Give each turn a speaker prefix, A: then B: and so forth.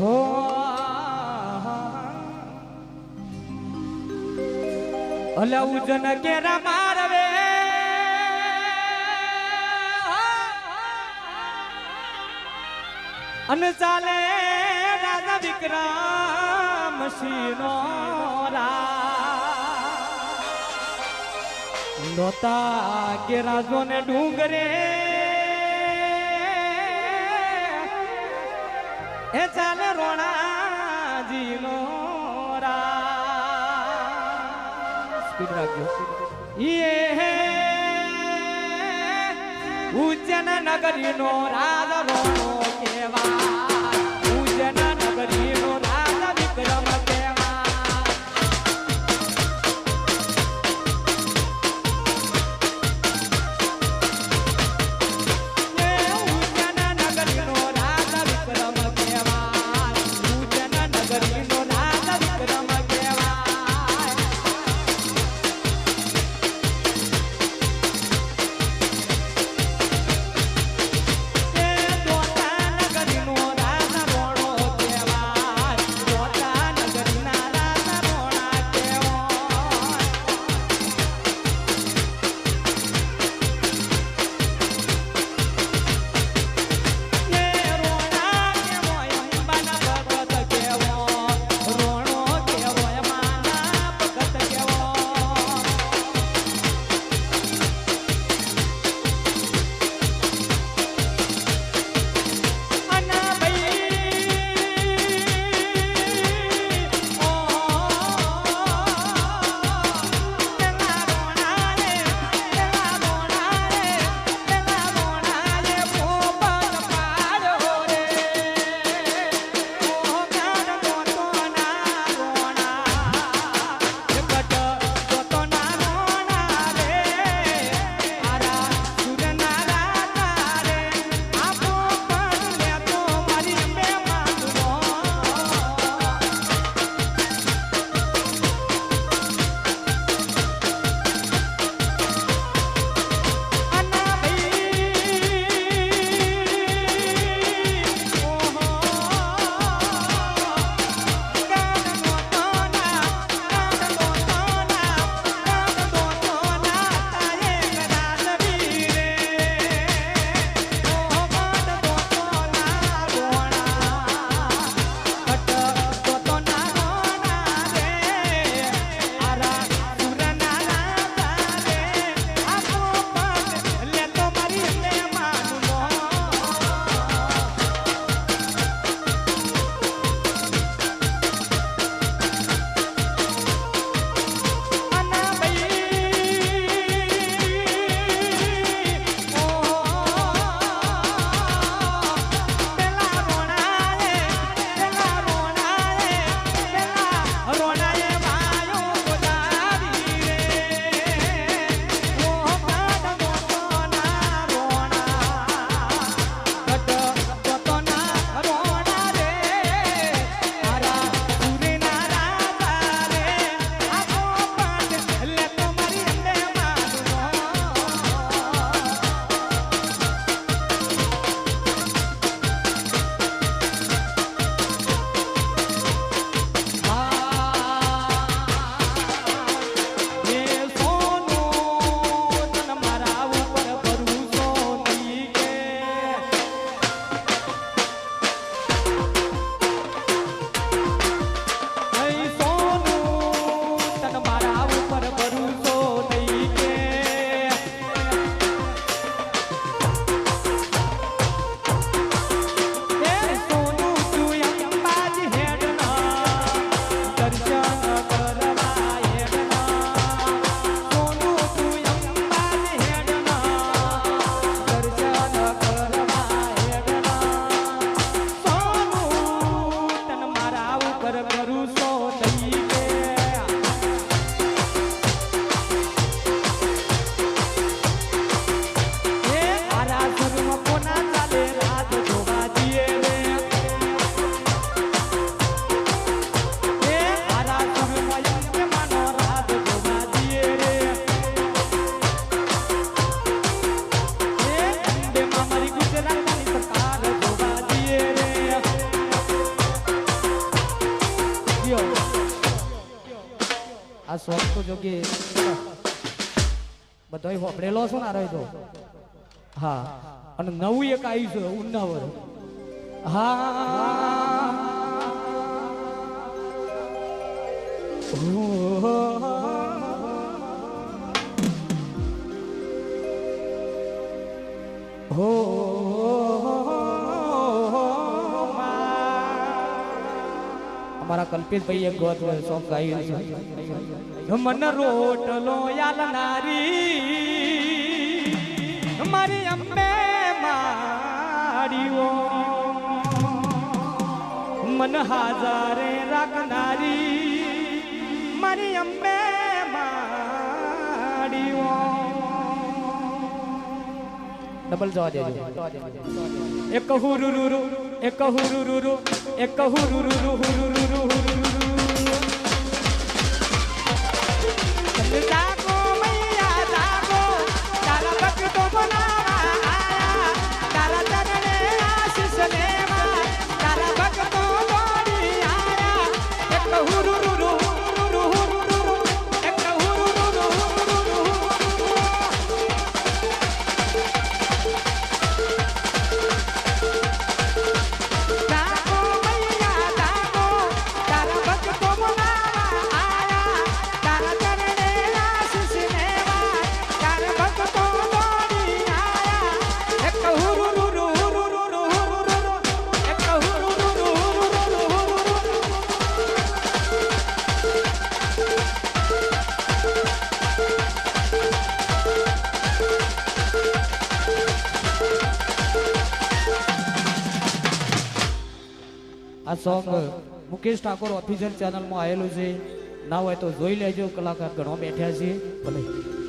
A: હો. અલે ઉજન કેરા મારવે. અને ચાલે રાજા વિક્રમ સિંહનો નોતા કે રાજો ને ડુંગરે. એ ચાલે રોણાજી નો સ્પીડ રાખજો. એ ઉજ્જૈન નગરી નો રાજ કેવા ઉજ્જન નગરી નો રાજ વિક્રમ સોંગ તો જો કે બધાય હોપડેલો છો ને રહ્યો હા, અને નવું એક આવ્યું છે ઉન્નાવર. હા, હો. અમારા કલ્પિતભાઈ એક ગોત સોંગ ગાયું છે. મન રોટલો યાલનારી મારી અંબે માડીઓ મન હાજારે રાખનારી, મારી અંબે માડીઓ ડબલ જવા દેજો. એક હુરુરુરુ એક હુરુરુરુ એક હુરુરુરુ હુરુરુરુ રુ જાગો મૈયા આ સોંગ મુકેશ ઠાકોર ઓફિશિયલ ચેનલમાં આવેલું છે. ના હોય તો જોઈ લેજો, કલાકાર ઘણો બેઠ્યા છે. ભલે.